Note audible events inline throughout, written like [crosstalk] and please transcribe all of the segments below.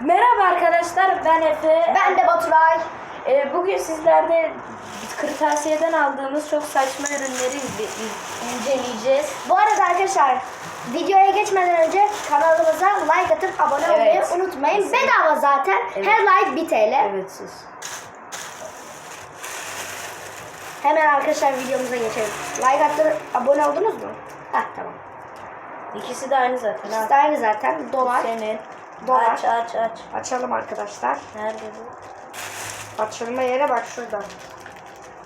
Merhaba arkadaşlar ben Efe. Ben de Baturay. Ee, bugün sizlerle kırtasiyeden aldığımız çok saçma ürünleri inceleyeceğiz. Bu arada arkadaşlar videoya geçmeden önce kanalımıza like atıp abone olmayı Evet. unutmayın. Bedava zaten. Evet. Her like 1 TL. Evet siz. Hemen arkadaşlar videomuza geçelim. Like attı, abone oldunuz mu? Heh tamam. İkisi de aynı zaten. İkisi de aynı zaten. Dolar. Senin. Dolar. Aç aç aç. Açalım arkadaşlar. Nerede bu? Açılma yere bak şurada.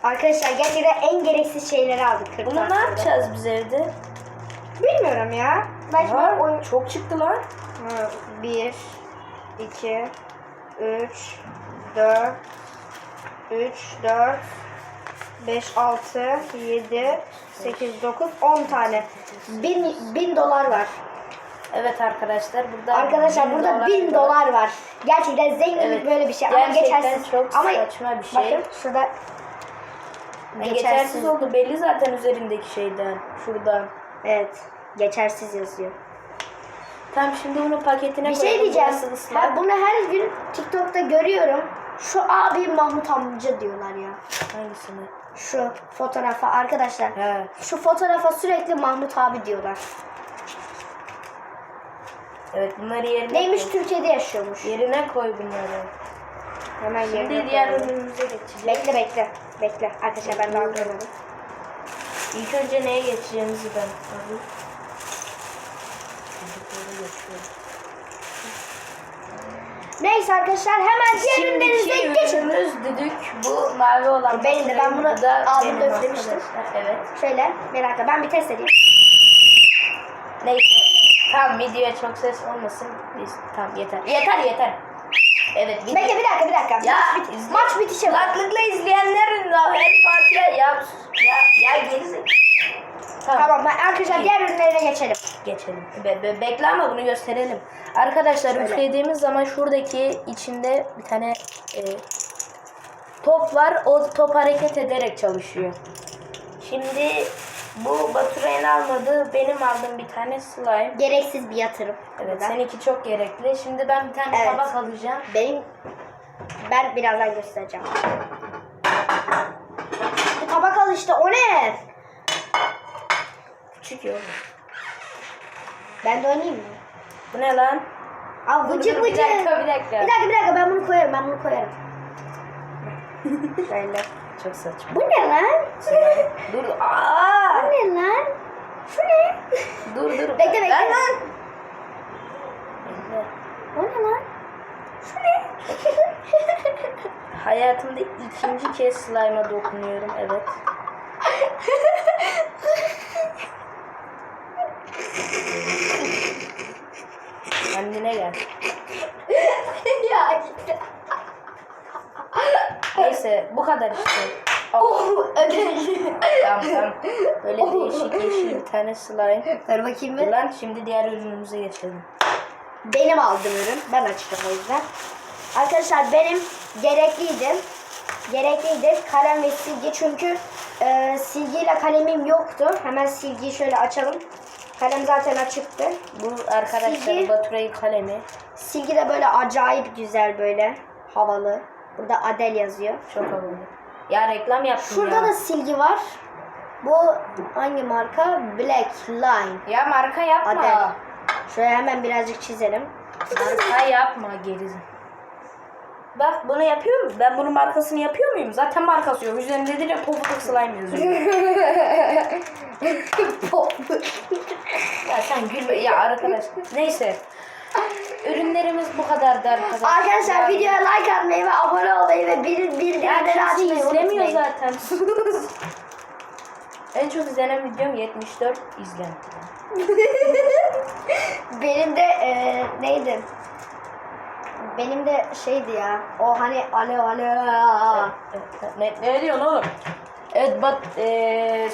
Arkadaşlar gerçekten en gereksiz şeyleri aldık Bunu ne yapacağız biz evde? Bilmiyorum ya. Belki Var, bir oyun... Çok çıktı lan. 1, 2, 3, 4, 3, 4, 5, 6, 7, 8, 9, 10 tane. 1000, 1000 dolar var. Evet arkadaşlar burada Arkadaşlar burada 1000 dolar var. Gerçekten zenginlik Evet, böyle bir şey ama geçersiz. çok ama saçma bir şey. Bakın şurada Yani geçersiz oldu belli zaten üzerindeki şeyden. Şuradan. Evet, geçersiz yazıyor. Tam şimdi bunu paketine Bir şey koyalım. diyeceğim. Burası ıslak. Ha, bunu her gün TikTok'ta görüyorum. Şu abi Mahmut amca diyorlar ya. Hangisini? Şu fotoğrafa arkadaşlar. He. Şu fotoğrafa sürekli Mahmut abi diyorlar. Evet bunları yerine Neymiş koy. Türkiye'de yaşıyormuş. Yerine koy bunları. Hemen yerine Şimdi diğer koyalım. geçeceğiz. Bekle bekle. Bekle. Arkadaşlar ben daha görmedim. İlk önce neye geçeceğimizi ben. Neyse arkadaşlar hemen diğer ürünlerinize Şimdiki geçin. ürünümüz düdük. Bu mavi olan. Benim de, ben bunu Bu da benim üflemiştim. arkadaşlar. Evet. Şöyle bir dakika ben bir test edeyim. Neyse. Tamam videoya çok ses olmasın. Biz tamam yeter. Yeter yeter. Evet video. Bekle bir dakika bir dakika. Ya maç, bit- maç bitişe. Kulaklıkla izleyenlerin daha El Fatiha ya. Ya, ya gerisi. Tamam. Tamam arkadaşlar diğer ürünlerine geçelim. Geçelim. Be- be- bekle ama bunu gösterelim. Arkadaşlar Şöyle. üflediğimiz zaman şuradaki içinde bir tane e, top var. O top hareket ederek çalışıyor. Şimdi bu Baturay'ın almadığı benim aldığım bir tane slime. Gereksiz bir yatırım. Evet Burada. seninki çok gerekli. Şimdi ben bir tane Evet. tabak alacağım. Benim ben birazdan göstereceğim. Bir tabak al işte o ne? Küçük yok. Ben de oynayayım mı? Bu ne lan? Dur, vıcık vıcık. Bir dakika bir dakika. Bir dakika bir dakika ben bunu koyarım ben bunu koyarım. [laughs] Şöyle. Çok saçma. Bu ne lan? Dur. Aa! Bu ne lan? Şu ne? Dur dur. Bekle, bekle. Lan, lan. O ne lan? Şu ne? Hayatımda ikinci kez slime'a dokunuyorum. Evet. Neyse bu kadar işte. Oh, tamam tamam. Böyle değişik yeşil bir tane slime. Dur bakayım bir. lan şimdi diğer ürünümüze geçelim. Benim aldığım ürün. Ben açacağım o yüzden. Arkadaşlar benim gerekliydi. Gerekliydi kalem ve silgi çünkü e, silgiyle kalemim yoktu. Hemen silgiyi şöyle açalım. Kalem zaten açıktı. Bu arkadaşlar Silgi. Baturay'ın kalemi. Silgi de böyle acayip güzel böyle havalı. Burada Adel yazıyor. Çok havalı. Ya reklam yaptım Şurada ya. da silgi var. Bu hangi marka? Black Line. Ya marka yapma. Adel. Şöyle hemen birazcık çizelim. Marka yapma geriz. Bak bunu yapıyor mu? Ben bunun markasını yapıyor muyum? Zaten markası yok. Üzerinde direkt pofuduk slime yazıyor. [laughs] ya sen gülme. Ya arkadaş. Neyse. Ürünlerimiz bu kadardı arkadaşlar. Arkadaşlar Ya- videoya like atmayı ve abone olmayı ve bir bildirimleri açmayı izlemiyor unutmayın. zaten. [laughs] en çok izlenen videom 74 izlenti. [laughs] Benim de e, neydi? Benim de şeydi ya. O hani alo alo. Ne, ne diyorsun oğlum? Evet bak eee